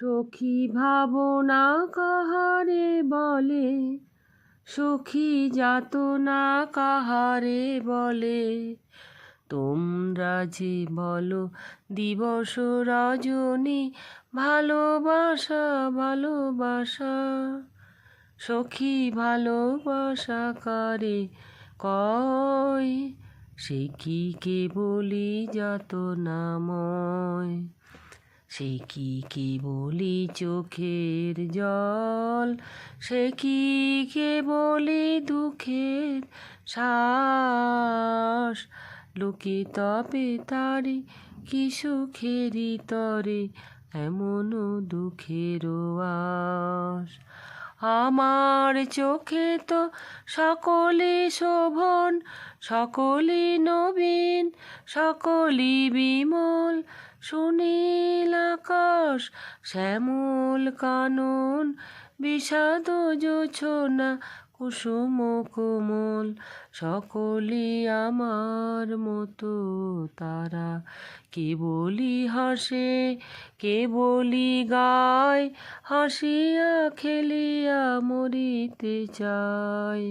সখী ভাবনা কাহারে বলে? সখী যাতনা কাহারে বলে? তোমরা যে বলো দিবস রজনী, ভালোবাসা ভালোবাসা। সখী ভালোবাসা কারে কয়? সে কি কে বলি যত নাময় সে কি, কে বলি চোখের জল? সে কি, কে বলি দুঃখের শ্বাস? লোকে তবে তারে কি সুখেরই তরে এমন দুঃখের আস আমার চোখে তো সকলে শোভন, সকলে নবীন, সকলি বিমল। সুনীল আকাশ, শ্যামল কানন, বিষাদ জোছনা, কুসুম কোমল সকলি আমার মতো তারা। কে বলি হাসে, কে বলি গায়, হাসিয়া খেলিয়া মরিতে চায়।